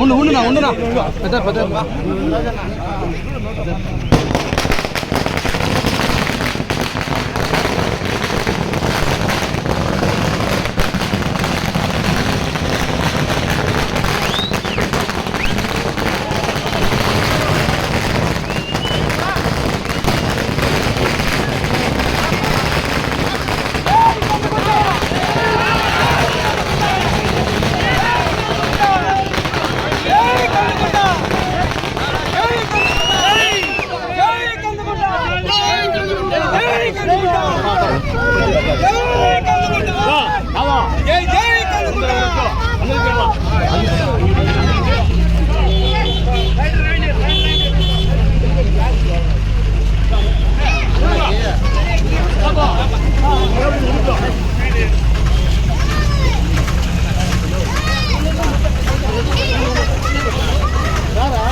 ஒண்ணு ஒண்ணுண்ணா ஒண்ணுண்ணா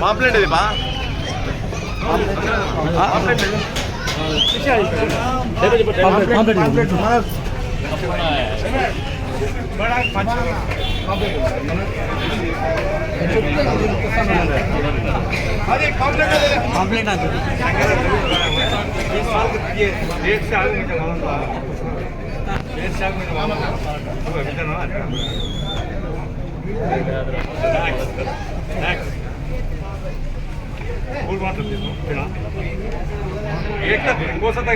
மாப்பிள்ளைட்டு இதுப்பா மாப்பிள்ளைட்டு மாப்பிள்ளைட்டு कंप्लेट आती एक साल एक साल में अभी तो ना फूल मात्र एक इंकोसता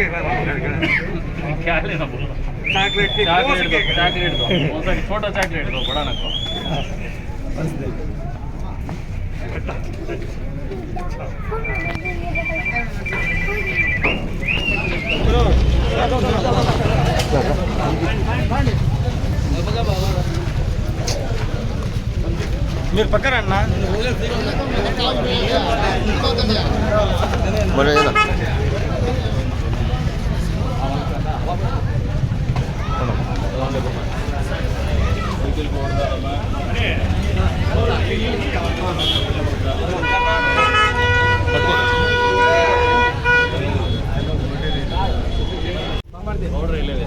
क्या लेना बोला ಚಾಕ್ಲೇಟ್ ಚಾಕ್ಲೇಟ್ ಚಾಕ್ಲೇಟ್ ಒಂದ್ಸರಿ ಫೋಟೋ ಚಾಕ್ಲೇಟ್ ಕೊಡೋಣ మీరు పక్కన అన్న మన ఏదైనా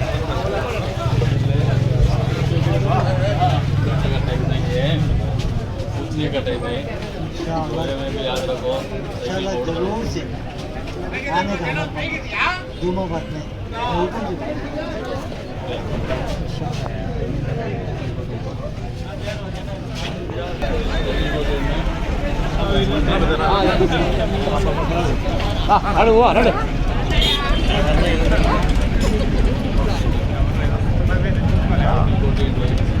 इसलिए कटे थे। याद रखो ज़रूर से आने दोनों बात में। அடு ஓ அடு Thank.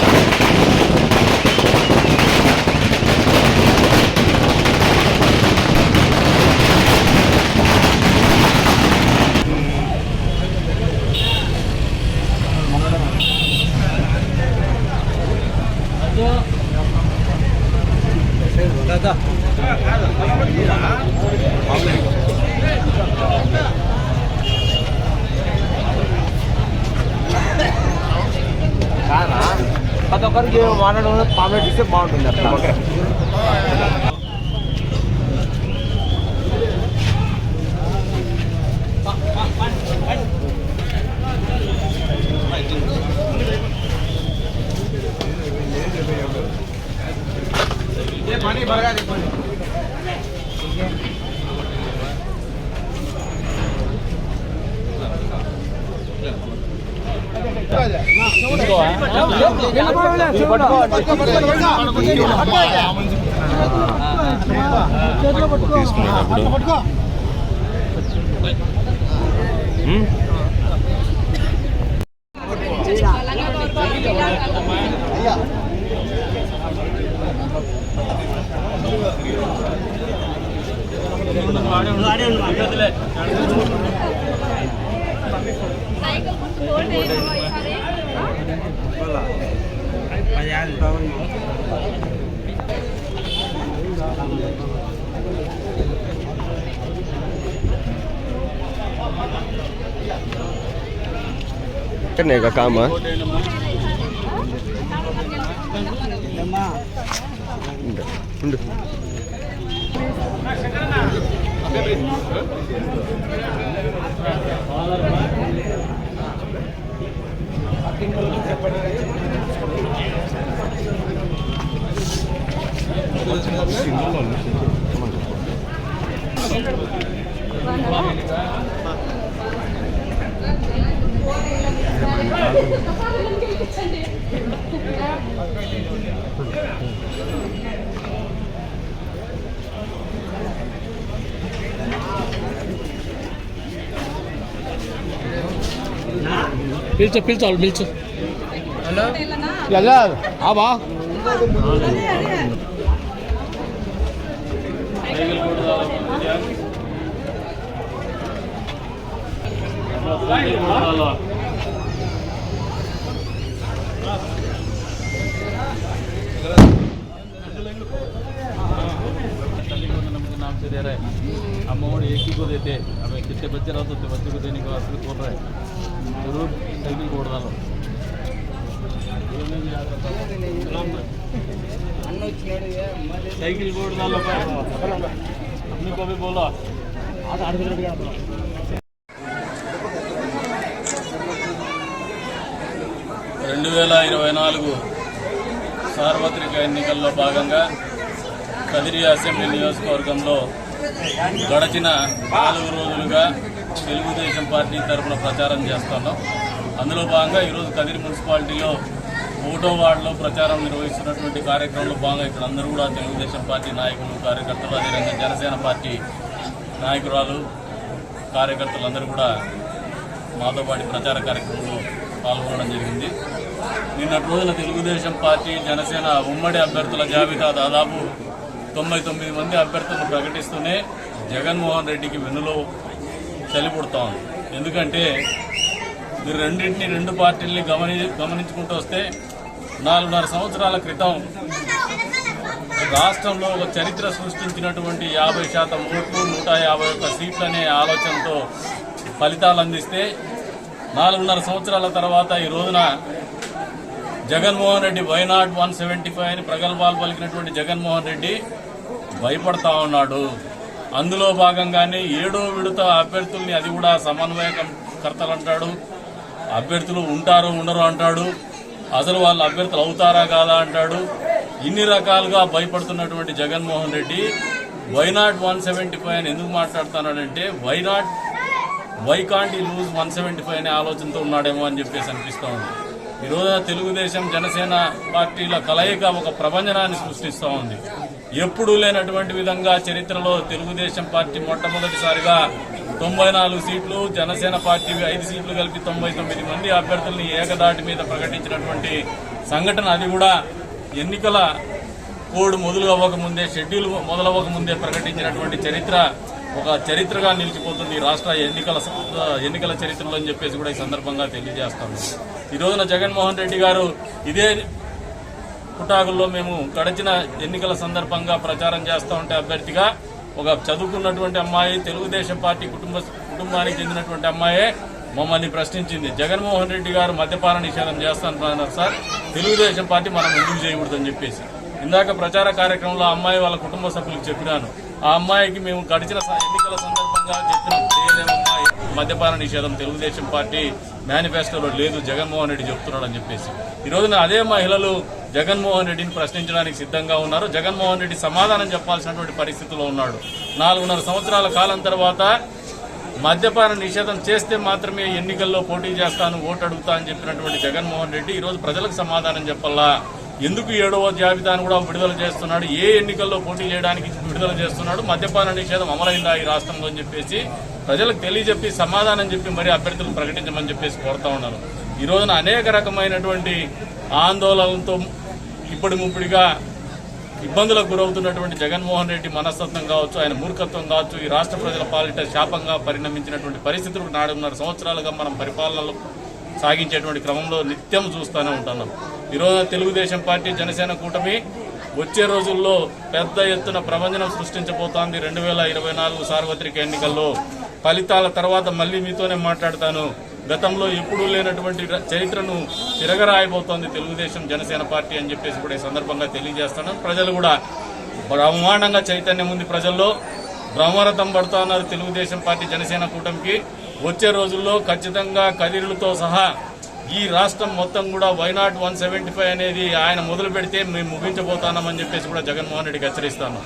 ये हमारा पामलेट जिससे बाउंड हो जाता है అట్లా సైకిల్ కొంచెం ఓటు ఈసారి? ఇక్కడనే ఇక కామా ఉండు, ఉండు పిలుచు పిలుచు వాళ్ళు పిలుచు ఓటేలనా? ఆబా नाम से दे रहा है हम और एक ही को देते हमें कितने बच्चे रहते उतने बच्चे को देने का वास्ते बोल रहा है जरूर साइकिल कोड डालो साइकिल कोड डालो अपने को भी बोलो రెండు వేల ఇరవై నాలుగు సార్వత్రిక ఎన్నికల్లో భాగంగా కదిరి అసెంబ్లీ నియోజకవర్గంలో గడచిన నాలుగు రోజులుగా తెలుగుదేశం పార్టీ తరఫున ప్రచారం చేస్తున్నాం. అందులో భాగంగా ఈరోజు కదిరి మున్సిపాలిటీలో ఓటో వార్డులో ప్రచారం నిర్వహిస్తున్నటువంటి కార్యక్రమంలో భాగంగా ఇక్కడ అందరూ కూడా తెలుగుదేశం పార్టీ నాయకులు కార్యకర్తలు అదేవిధంగా జనసేన పార్టీ నాయకురాలు కార్యకర్తలందరూ కూడా మాతో పాటు ప్రచార కార్యక్రమంలో పాల్గొనడం జరిగింది. నిన్నటి రోజున తెలుగుదేశం పార్టీ జనసేన ఉమ్మడి అభ్యర్థుల జాబితా దాదాపు తొంభై తొమ్మిది మంది అభ్యర్థులను ప్రకటిస్తూనే జగన్మోహన్ రెడ్డికి వెన్నులో చలిపుడతా ఉంది. ఎందుకంటే మీరు రెండింటిని రెండు పార్టీల్ని గమని గమనించుకుంటూ వస్తే నాలుగున్నర సంవత్సరాల క్రితం రాష్ట్రంలో ఒక చరిత్ర సృష్టించినటువంటి యాభై శాతం ఓట్లు నూట యాభై ఒక్క సీట్లు అనే ఆలోచనతో ఫలితాలు అందిస్తే నాలుగున్నర సంవత్సరాల తర్వాత ఈ రోజున Jaganmohan Reddy why not one seventy five అని ప్రగల్భాలు పలికినటువంటి జగన్మోహన్ రెడ్డి భయపడతా ఉన్నాడు. అందులో భాగంగానే ఏడో విడత అభ్యర్థుల్ని అది కూడా సమన్వయకర్తలు అంటాడు అభ్యర్థులు ఉంటారు ఉండరు అంటాడు. అసలు వాళ్ళు అభ్యర్థులు అవుతారా కాదా అంటాడు. ఇన్ని రకాలుగా భయపడుతున్నటువంటి Jaganmohan Reddy why not one seventy five అని ఎందుకు మాట్లాడుతున్నాడంటే వైనాట్ వై కాంట్ ఈ లూజ్ వన్ సెవెంటీ ఫైవ్ అనే ఆలోచనతో ఉన్నాడేమో అని చెప్పేసి అనిపిస్తూ ఉంది. ఈ రోజున తెలుగుదేశం జనసేన పార్టీల కలయిక ఒక ప్రభంజనాన్ని సృష్టిస్తూ ఉంది. ఎప్పుడూ లేనటువంటి విధంగా చరిత్రలో తెలుగుదేశం పార్టీ మొట్టమొదటిసారిగా తొంభై నాలుగు సీట్లు జనసేన పార్టీ ఐదు సీట్లు కలిపి తొంభై తొమ్మిది మంది అభ్యర్థుల్ని ఏకదాటి మీద ప్రకటించినటువంటి సంఘటన అది కూడా ఎన్నికల కోడ్ మొదలు అవ్వకముందే షెడ్యూల్ మొదలవ్వకముందే ప్రకటించినటువంటి చరిత్ర. ఒక చరిత్రగా నిలిచిపోతుంది ఈ రాష్ట్ర ఎన్నికల ఎన్నికల చరిత్రలో అని చెప్పేసి కూడా ఈ సందర్భంగా తెలియజేస్తాను ఈ రోజున జగన్మోహన్ రెడ్డి గారు ఇదే పుటాకుల్లో మేము గడిచిన ఎన్నికల సందర్భంగా ప్రచారం చేస్తూ ఉంటే అభ్యర్థిగా ఒక చదువుకున్నటువంటి అమ్మాయి తెలుగుదేశం పార్టీ కుటుంబ కుటుంబానికి చెందినటువంటి అమ్మాయే మమ్మల్ని ప్రశ్నించింది. జగన్మోహన్ రెడ్డి గారు మద్యపాన నిషేధం చేస్తానన్నారు సార్. తెలుగుదేశం పార్టీ మనం ఎందుకు చేయకూడదని చెప్పేసి. ఇందాక ప్రచార కార్యక్రమంలో అమ్మాయి వాళ్ళ కుటుంబ సభ్యులకు చెప్పినాను. ఆ అమ్మాయికి మేము గడిచిన ఎన్నికల సందర్భంగా చెప్పిన చేయలేమమ్మా మద్యపాన నిషేధం తెలుగుదేశం పార్టీ మేనిఫెస్టోలో లేదు జగన్మోహన్ రెడ్డి చెప్తున్నాడని చెప్పేసి. ఈ రోజున అదే మహిళలు జగన్మోహన్ రెడ్డిని ప్రశ్నించడానికి సిద్ధంగా ఉన్నారు. జగన్మోహన్ రెడ్డి సమాధానం చెప్పాల్సినటువంటి పరిస్థితిలో ఉన్నాడు. నాలుగున్నర సంవత్సరాల కాలం తర్వాత మద్యపాన నిషేధం చేస్తే మాత్రమే ఎన్నికల్లో పోటీ చేస్తాను ఓటు అడుగుతా అని చెప్పినటువంటి జగన్మోహన్ రెడ్డి ఈరోజు ప్రజలకు సమాధానం చెప్పాలా? ఎందుకు ఏడవ జాబితాను కూడా విడుదల చేస్తున్నాడు? ఏ ఎన్నికల్లో పోటీ చేయడానికి విడుదల చేస్తున్నాడు? మద్యపాన నిషేధం అమలైందా ఈ రాష్ట్రంలో అని చెప్పేసి ప్రజలకు తెలియజెప్పి సమాధానం చెప్పి మరి అభ్యర్థులు ప్రకటించమని చెప్పేసి కోరుతా ఉన్నారు. ఈ రోజున అనేక రకమైనటువంటి ఆందోళనలతో ఇప్పటి ముప్పుడిగా ఇబ్బందులకు గురవుతున్నటువంటి జగన్మోహన్ రెడ్డి మనస్తత్వం కావచ్చు ఆయన మూర్ఖత్వం కావచ్చు ఈ రాష్ట్ర ప్రజల పాలిట శాపంగా పరిణమించినటువంటి పరిస్థితులు నాడున్నర సంవత్సరాలుగా మనం పరిపాలనలో సాగించేటువంటి క్రమంలో నిత్యం చూస్తూనే ఉంటున్నాం. ఈరోజు తెలుగుదేశం పార్టీ జనసేన కూటమి వచ్చే రోజుల్లో పెద్ద ఎత్తున ప్రపంచం సృష్టించబోతోంది. రెండు వేల ఇరవై నాలుగు సార్వత్రిక ఎన్నికల్లో ఫలితాల తర్వాత మళ్ళీ మీతోనే మాట్లాడతాను. గతంలో ఎప్పుడూ లేనటువంటి చరిత్రను తిరగరాయబోతోంది తెలుగుదేశం జనసేన పార్టీ అని చెప్పేసి కూడా ఈ సందర్భంగా తెలియజేస్తాను ప్రజలు కూడా బ్రహ్మాండంగా చైతన్యం ఉంది ప్రజల్లో. బ్రహ్మరథం పడుతున్నారు తెలుగుదేశం పార్టీ జనసేన కూటమికి. వచ్చే రోజుల్లో ఖచ్చితంగా కదిరులతో సహా ఈ రాష్ట్రం మొత్తం కూడా వైనాట్ వన్ సెవెంటీ ఫైవ్ అనేది ఆయన మొదలు పెడితే మేము ముగించబోతున్నామని చెప్పేసి కూడా జగన్మోహన్ రెడ్డికి హెచ్చరిస్తాను.